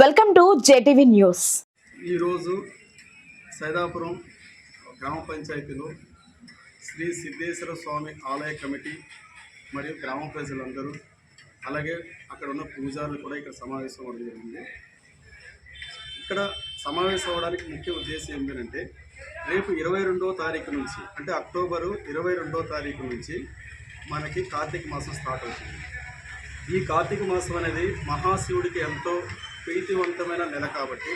Welcome to JTV news. ఈరోజు సైదాపురం గ్రామ పంచాయతీలో శ్రీ సిద్ధేశ్వర స్వామి ఆలయ కమిటీ మరియు గ్రామ ప్రజలందరూ అలాగే అక్కడ ఉన్న పూజారులు కూడా ఇక్కడ సమావేశం అవ్వడం జరిగింది. ఇక్కడ సమావేశం అవ్వడానికి ముఖ్య ఉద్దేశం ఏంటంటే రేపు ఇరవై రెండవ తారీఖు నుంచి అంటే అక్టోబరు ఇరవై రెండవ తారీఖు నుంచి మనకి కార్తీక మాసం స్టార్ట్ అవుతుంది. ఈ కార్తీక మాసం అనేది మహాశివుడికి ఎంతో ప్రీతివంతమైన నెల కాబట్టి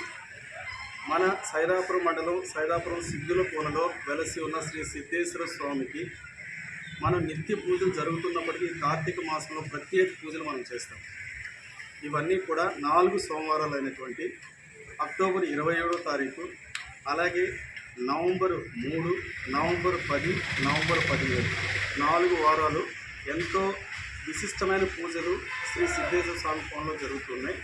మన సైదాపురం మండలం సైదాపురం సిద్ధుల కోనలో వెలసి ఉన్న శ్రీ సిద్ధేశ్వర స్వామికి మనం నిత్య పూజలు జరుగుతున్నప్పటికీ కార్తీక మాసంలో ప్రత్యేక పూజలు మనం చేస్తాం. ఇవన్నీ కూడా నాలుగు సోమవారాలు అయినటువంటి అక్టోబర్ ఇరవై ఏడో తారీఖు అలాగే నవంబర్ మూడు నవంబర్ పది నవంబర్ పదిహేడు నాలుగు వారాలు ఎంతో విశిష్టమైన పూజలు శ్రీ సిద్ధేశ్వర స్వామి కోణంలో జరుగుతున్నాయి.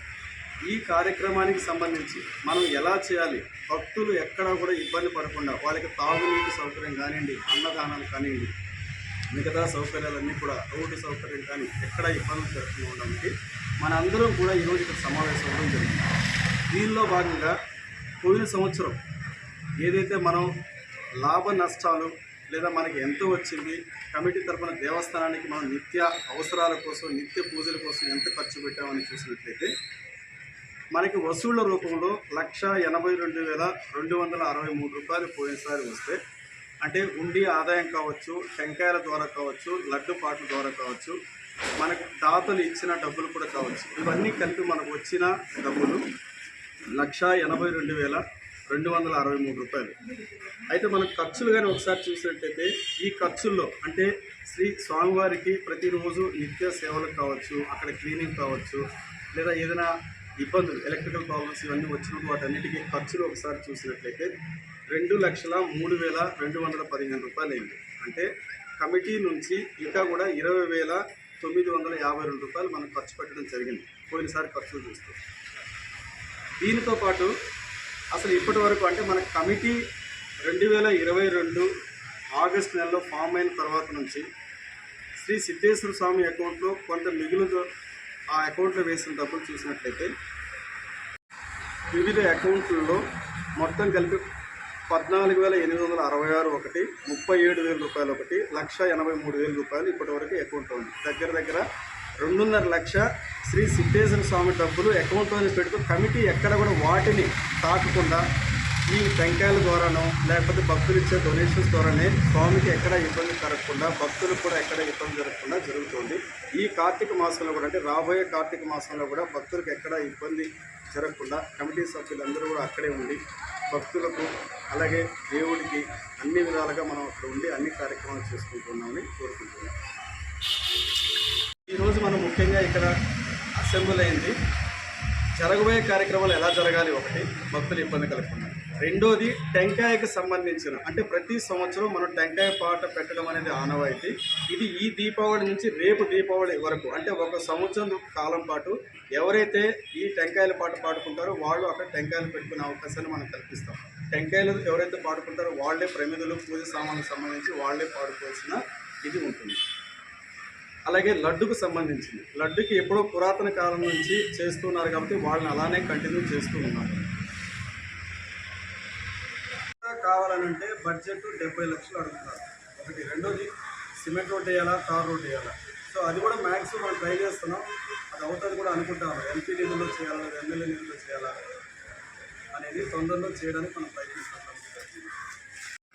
ఈ కార్యక్రమానికి సంబంధించి మనం ఎలా చేయాలి? భక్తులు ఎక్కడా కూడా ఇబ్బంది పడకుండా వాళ్ళకి తాగునీటి సౌకర్యం కానివ్వండి అన్నదానాలు కానివ్వండి మిగతా సౌకర్యాలన్నీ కూడా రోడ్డు సౌకర్యం కానీ ఎక్కడ ఇబ్బందులు జరగకుండా ఉండడానికి మనందరం కూడా ఈరోజు ఇక్కడ సమావేశం అవ్వడం జరిగింది. దీనిలో భాగంగా పోయిన సంవత్సరం ఏదైతే మనం లాభ నష్టాలు లేదా మనకి ఎంత వచ్చింది కమిటీ తరఫున దేవస్థానానికి మనం నిత్య అవసరాల కోసం నిత్య పూజల కోసం ఎంత ఖర్చు పెట్టామని చూసినట్లయితే మనకి వసూళ్ళ రూపంలో లక్ష ఎనభై రెండు వేల రెండు వందల అరవై మూడు రూపాయలు పోయినసారి వస్తే అంటే ఉండి ఆదాయం కావచ్చు టెంకాయల ద్వారా కావచ్చు లడ్డు పాటల ద్వారా కావచ్చు మనకు దాతలు ఇచ్చిన డబ్బులు కూడా కావచ్చు. ఇవన్నీ కలిపి మనకు వచ్చిన డబ్బులు లక్ష ఎనభై రెండు వేల రెండు వందల అరవై మూడు రూపాయలు. అయితే మనం ఖర్చులు కానీ ఒకసారి చూసినట్టయితే ఈ ఖర్చుల్లో అంటే శ్రీ స్వామివారికి ప్రతిరోజు నిత్య సేవలు కావచ్చు అక్కడ క్లీనింగ్ కావచ్చు లేదా ఏదైనా ఇబ్బందులు ఎలక్ట్రికల్ ప్రాబ్లమ్స్ ఇవన్నీ వచ్చినప్పుడు వాటన్నిటికీ ఖర్చులు ఒకసారి చూసినట్లయితే రెండు లక్షల మూడు వేల రెండు వందల పదిహేను రూపాయలు అయింది అంటే కమిటీ నుంచి ఇంకా కూడా ఇరవై వేల తొమ్మిది వందల యాభై రెండు రూపాయలు మనం ఖర్చు పెట్టడం జరిగింది. పోయినసారి ఖర్చులు చూస్తే. దీనితో పాటు అసలు ఇప్పటి వరకు అంటే మన కమిటీ రెండు వేల ఇరవై రెండు ఆగస్ట్ నెలలో ఫామ్ అయిన తర్వాత నుంచి శ్రీ సిద్ధేశ్వర స్వామి అకౌంట్లో కొంత మిగులు ఆ అకౌంట్లో వేసిన డబ్బులు చూసినట్లయితే వివిధ అకౌంట్లలో మొత్తం కలిపి పద్నాలుగు వేల ఎనిమిది వందల అరవై ఆరు ఒకటి ముప్పై ఏడు వేల రూపాయలు ఒకటి లక్ష ఎనభై మూడు వేల రూపాయలు ఇప్పటివరకు అకౌంట్లో ఉంది. దగ్గర దగ్గర రెండున్నర లక్ష శ్రీ సిద్ధేశ్వర స్వామి డబ్బులు అకౌంట్లోనే పెడుతూ కమిటీ ఎక్కడ కూడా వాటిని తాకకుండా ఈ టెంకాయల ద్వారానో లేకపోతే భక్తులు ఇచ్చే డొనేషన్స్ ద్వారానే స్వామికి ఎక్కడ ఇబ్బంది జరగకుండా భక్తులకు కూడా ఎక్కడ ఇబ్బంది జరగకుండా జరుగుతుంది. ఈ కార్తీక మాసంలో కూడా అంటే రాబోయే కార్తీక మాసంలో కూడా భక్తులకు ఎక్కడ ఇబ్బంది జరగకుండా కమిటీ సభ్యులందరూ కూడా అక్కడే ఉండి భక్తులకు అలాగే దేవుడికి అన్ని విధాలుగా మనం అక్కడ ఉండి అన్ని కార్యక్రమాలు చేసుకుంటున్నామని కోరుకుంటున్నాం. ఈరోజు మనం ముఖ్యంగా ఇక్కడ అసెంబ్లీ అయింది. జరగబోయే కార్యక్రమాలు ఎలా జరగాలి ఒకటి భక్తులు ఇబ్బంది కలగకుండా. రెండోది టెంకాయకి సంబంధించిన అంటే ప్రతి సంవత్సరం మనం టెంకాయ పాట పెట్టడం అనేది ఆనవాయితీ. ఇది ఈ దీపావళి నుంచి రేపు దీపావళి వరకు అంటే ఒక సంవత్సరం కాలం పాటు ఎవరైతే ఈ టెంకాయల పాట పాడుకుంటారో వాళ్ళు అక్కడ టెంకాయలు పెట్టుకునే అవకాశాన్ని మనం కల్పిస్తాం. టెంకాయలు ఎవరైతే పాడుకుంటారో వాళ్ళే ప్రమిదలు పూజ సామాన్లకు సంబంధించి వాళ్ళే పాడుకోవాల్సిన ఇది ఉంటుంది. అలాగే లడ్డుకు సంబంధించింది. లడ్డుకి ఎప్పుడో పురాతన కాలం నుంచి చేస్తున్నారు కాబట్టి వాళ్ళని అలానే కంటిన్యూ చేస్తూ ఉన్నారు. కావాలనంటే బడ్జెట్ డెబ్బై లక్షలు అడుగుతున్నారు. ఒకటి రెండోది సిమెంట్ రోడ్ వేయాలా తార్ రోడ్ వేయాలా? సో అది కూడా మ్యాక్సిమం మనం ట్రై చేస్తున్నాం. అది అవుతుంది కూడా అనుకుంటాము ఎంపీ నిధుల్లో చేయాలా ఎమ్మెల్యే నిధుల్లో చేయాలా అనేది తొందరలో చేయడానికి మనం ప్రయత్నిస్తున్నాం.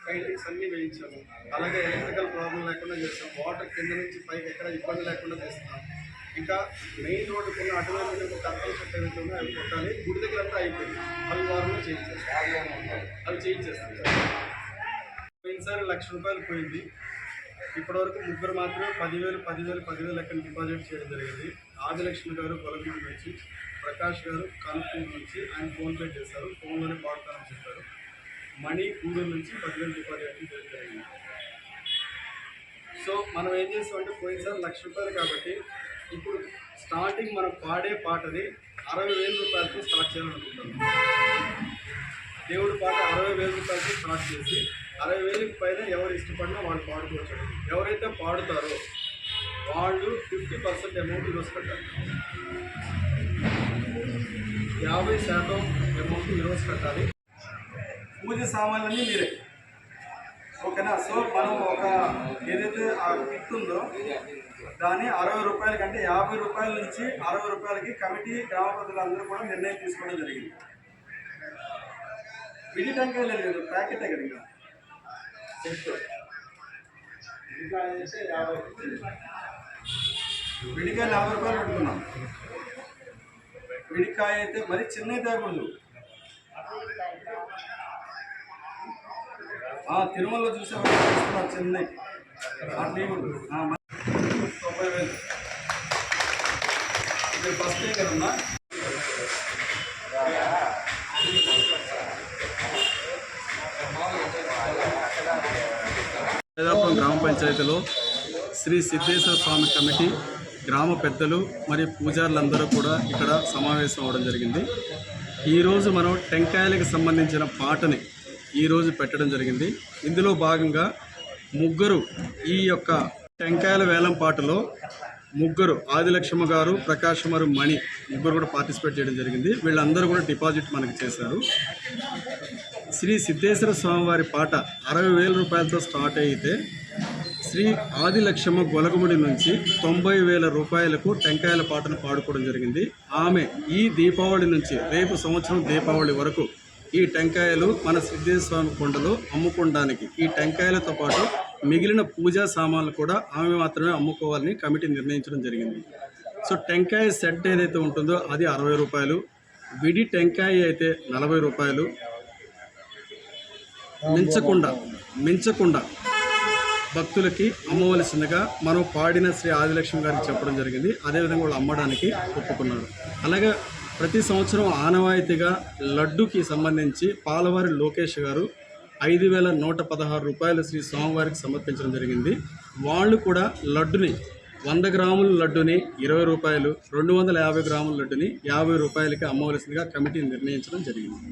పెయింటింగ్స్ అన్నీ వేయించాము. అలాగే ఎలక్ట్రికల్ ప్రాబ్లం లేకుండా చేస్తాం వాటర్ కింద నుంచి పైకి ఎక్కడ ఇబ్బంది లేకుండా చేస్తున్నాం. ఇంకా మెయిన్ రోడ్డు కింద అటువైపు నుంచి కట్టలు ఉందో అవి కొట్టాలి. గుడి దగ్గర అవి వారంలో చేయించేస్తాం పోయినసారి లక్ష రూపాయలు పోయింది. ఇప్పటివరకు ముగ్గురు మాత్రమే పదివేలు పదివేలు పదివేలు లెక్కన డిపాజిట్ చేయడం జరిగింది. ఆదిలక్ష్మి గారు గొలగూడి నుంచి ప్రకాష్ గారు కనుపూరు నుంచి ఆయన ఫోన్పే చేశారు. ఫోన్లోనే పాడతానని చెప్పారు. మనీ గూడూరు నుంచి పదివేలు డిపాజిట్ చేయడం జరిగింది. సో మనం ఏం చేస్తామంటే పోయినసారి లక్ష రూపాయలు కాబట్టి ఇప్పుడు స్టార్టింగ్ మనం పాడే పాటది అరవై వేల రూపాయలకి సెలెక్ట్ చేయాలనుకుంటున్నాను. దేవుడి పాట అరవై వేల రూపాయలకి సెలెక్ట్ చేసి అరవై వేలకి పైన ఎవరు ఇష్టపడినా వాళ్ళు పాడుకోవచ్చు. ఎవరైతే పాడుతారో వాళ్ళు ఫిఫ్టీ పర్సెంట్ అమౌంట్ ఈరోజు కట్టాలి. యాభై శాతం అమౌంట్ ఈరోజు కట్టాలి. పూజ సామాన్లన్నీ మీరే. ఓకేనా? సో మనం ఒక ఏదైతే ఆ కిట్ ఉందో దాన్ని అరవై రూపాయల కంటే యాభై రూపాయల నుంచి అరవై రూపాయలకి కమిటీ గ్రామ ప్రజలందరూ కూడా నిర్ణయం తీసుకోవడం జరిగింది. విడి టెంకాయలు లేదు ప్యాకెట్ ఎక్కడ ఇంకా. విడికాయలు యాభై రూపాయలు పెట్టుకున్నాం. విడికాయ అయితే మరి చిన్నవి తేకూడదు. ఆ, తిరుమలలో చూసే చిన్నవి. అట్లా ఇవ్వదు వేలు ఫస్ట్ కదమ్మా గ్రామ పంచాయతీలో శ్రీ సిద్ధేశ్వర స్వామి కమిటీ గ్రామ పెద్దలు మరియు పూజారులందరూ కూడా ఇక్కడ సమావేశం అవడం జరిగింది. ఈరోజు మనం టెంకాయలకు సంబంధించిన పాటని ఈరోజు పెట్టడం జరిగింది. ఇందులో భాగంగా ముగ్గురు ఈ యొక్క టెంకాయల వేలం పాటలో ముగ్గురు ఆదిలక్ష్మ గారు ప్రకాశమరు మణి ముగ్గురు కూడా పార్టిసిపేట్ చేయడం జరిగింది. వీళ్ళందరూ కూడా డిపాజిట్ మనకి చేశారు. శ్రీ సిద్ధేశ్వర స్వామివారి పాట అరవై వేల రూపాయలతో స్టార్ట్ అయితే శ్రీ ఆదిలక్ష్మ గొలగముడి నుంచి తొంభై వేల రూపాయలకు టెంకాయల పాటను పాడుకోవడం జరిగింది. ఆమె ఈ దీపావళి నుంచి రేపు సంవత్సరం దీపావళి వరకు ఈ టెంకాయలు మన సిద్ధేశ్వర స్వామి కొండలో అమ్ముకోవడానికి ఈ టెంకాయలతో పాటు మిగిలిన పూజా సామాన్లు కూడా ఆమె మాత్రమే అమ్ముకోవాలని కమిటీ నిర్ణయించడం జరిగింది. సో టెంకాయ సెట్ ఏదైతే ఉంటుందో అది అరవై రూపాయలు విడి టెంకాయ అయితే నలభై రూపాయలు మించకుండా మించకుండా భక్తులకి అమ్మవలసిందిగా మనం పాడిన శ్రీ ఆదిలక్ష్మి గారికి చెప్పడం జరిగింది. అదేవిధంగా వాళ్ళు అమ్మడానికి ఒప్పుకున్నారు. అలాగే ప్రతి సంవత్సరం ఆనవాయితీగా లడ్డుకి సంబంధించి పాలవారి లోకేష్ గారు ఐదు వేల నూట పదహారు రూపాయలు శ్రీ స్వామివారికి సమర్పించడం జరిగింది. వాళ్ళు కూడా లడ్డుని వంద గ్రాముల లడ్డుని ఇరవై రూపాయలు రెండు వందల యాభై గ్రాముల లడ్డుని యాభై రూపాయలకి అమ్మవలసిందిగా కమిటీ నిర్ణయించడం జరిగింది.